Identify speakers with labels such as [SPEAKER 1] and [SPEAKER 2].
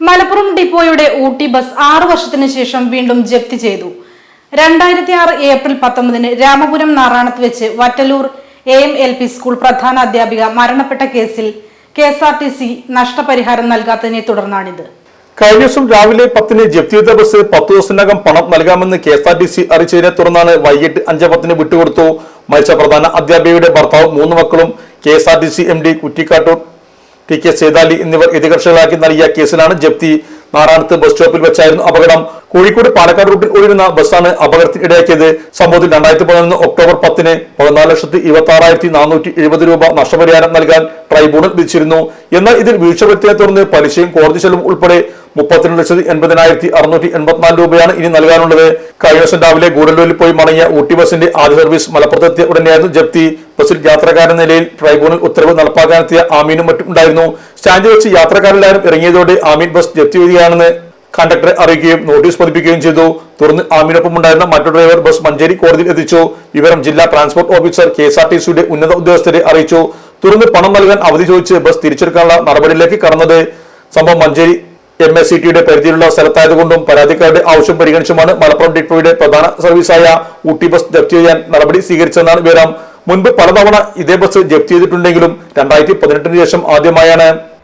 [SPEAKER 1] Malappuram ഡിപ്പോയുടെ Ooty bus ആറു വർഷത്തിന് ശേഷം വീണ്ടും ജപ്തി ചെയ്തു. രണ്ടായിരത്തി ആറ് ഏപ്രിൽ പത്തൊമ്പതിന് രാമപുരം നാറാണത്ത് വെച്ച് Vattalur A M L P school പ്രധാന അധ്യാപിക മരണപ്പെട്ട കേസിൽ K S R T C നഷ്ടപരിഹാരം നൽകാത്തതിനെ തുടർന്നാണിത്.
[SPEAKER 2] കഴിഞ്ഞ ദിവസം രാവിലെ പത്തിന് ജപ്തി ചെയ്ത ബസ് പത്തു ദിവസത്തിനകം പണം നൽകാമെന്ന് K S R T C അറിയിച്ചതിനെ തുടർന്നാണ് വൈകിട്ട് അഞ്ച് പത്തിന് വിട്ടുകൊടുത്തു. മരിച്ച പ്രധാന അധ്യാപികയുടെ ഭർത്താവും മൂന്ന് മക്കളും K S R T C M D Kuttikkattoor T K Sethali എന്നിവർ എതിർകക്ഷികളാക്കി നൽകിയ കേസിലാണ് ജപ്തി. നാറാണത്ത് ബസ് സ്റ്റോപ്പിൽ വെച്ചായിരുന്നു അപകടം. കോഴിക്കോട് പാലക്കാട് റൂട്ടിൽ ഒഴിരുന്ന ബസ്സാണ് അപകടത്തിന് ഇടയാക്കിയത്. സംഭവത്തിൽ രണ്ടായിരത്തി പതിനൊന്ന് ഒക്ടോബർ പത്തിന് പതിനാല് ലക്ഷത്തി ഇരുപത്തി ആറായിരത്തി നാനൂറ്റി എഴുപത് രൂപ നഷ്ടപരിഹാരം നൽകാൻ ട്രൈബ്യൂണൽ വിധിച്ചിരുന്നു. എന്നാൽ ഇതിൽ വീഴ്ച വരുത്തിയെ തുടർന്ന് പലിശയും കോടതി ചെലവും ഉൾപ്പെടെ മുപ്പത്തിരണ്ട് ലക്ഷത്തി എൺപതിനായിരത്തി അറുന്നൂറ്റി എൺപത്തിനാല് രൂപയാണ് ഇനി നൽകാനുള്ളത്. കഴിഞ്ഞ ദിവസം രാവിലെ ഗൂഡല്ലൂരിൽ പോയി മടങ്ങിയ ഊട്ടി ബസിന്റെ ആദ്യ സർവീസ് മലപ്പുറത്തെത്തിയ ഉടനെയായിരുന്നു ജപ്തി. ബസ്സിൽ യാത്രക്കാരൻ നിലയിൽ ട്രൈബ്യൂണൽ ഉത്തരവ് നടപ്പാക്കാനെത്തിയ ആമീനും മറ്റും ഉണ്ടായിരുന്നു. സ്റ്റാൻഡിൽ വെച്ച് യാത്രക്കാരെല്ലാവരും ഇറങ്ങിയതോടെ ആമീൻ ബസ് ജപ്തി വരികയാണെന്ന് കണ്ടക്ടറെ അറിയിക്കുകയും നോട്ടീസ് പതിപ്പിക്കുകയും ചെയ്തു. തുടർന്ന് ആമിനൊപ്പം ഉണ്ടായിരുന്ന മറ്റു ഡ്രൈവർ ബസ് മഞ്ചേരി കോടതിയിൽ എത്തിച്ചു. വിവരം ജില്ലാ transport officer K S R T സിയുടെ ഉന്നത ഉദ്യോഗസ്ഥരെ അറിയിച്ചു. തുടർന്ന് പണം നൽകാൻ അവധി ചോദിച്ച് ബസ് തിരിച്ചെടുക്കാനുള്ള നടപടിയിലേക്ക് കടന്നത്. സംഭവം മഞ്ചേരി എം എസ് സി ടിയുടെ പരിധിയിലുള്ള സ്ഥലത്തായതുകൊണ്ടും പരാതിക്കാരുടെ ആവശ്യം പരിഗണിച്ചുമാണ് മലപ്പുറം ഡിപ്പോയുടെ പ്രധാന സർവീസായ ഊട്ടി ബസ് ജപ്തി ചെയ്യാൻ നടപടി സ്വീകരിച്ചെന്നാണ് വിവരം. മുൻപ് പലതവണ ഇതേ ബസ് ജപ്തി ചെയ്തിട്ടുണ്ടെങ്കിലും രണ്ടായിരത്തി പതിനെട്ടിന് ശേഷം ആദ്യമായാണ്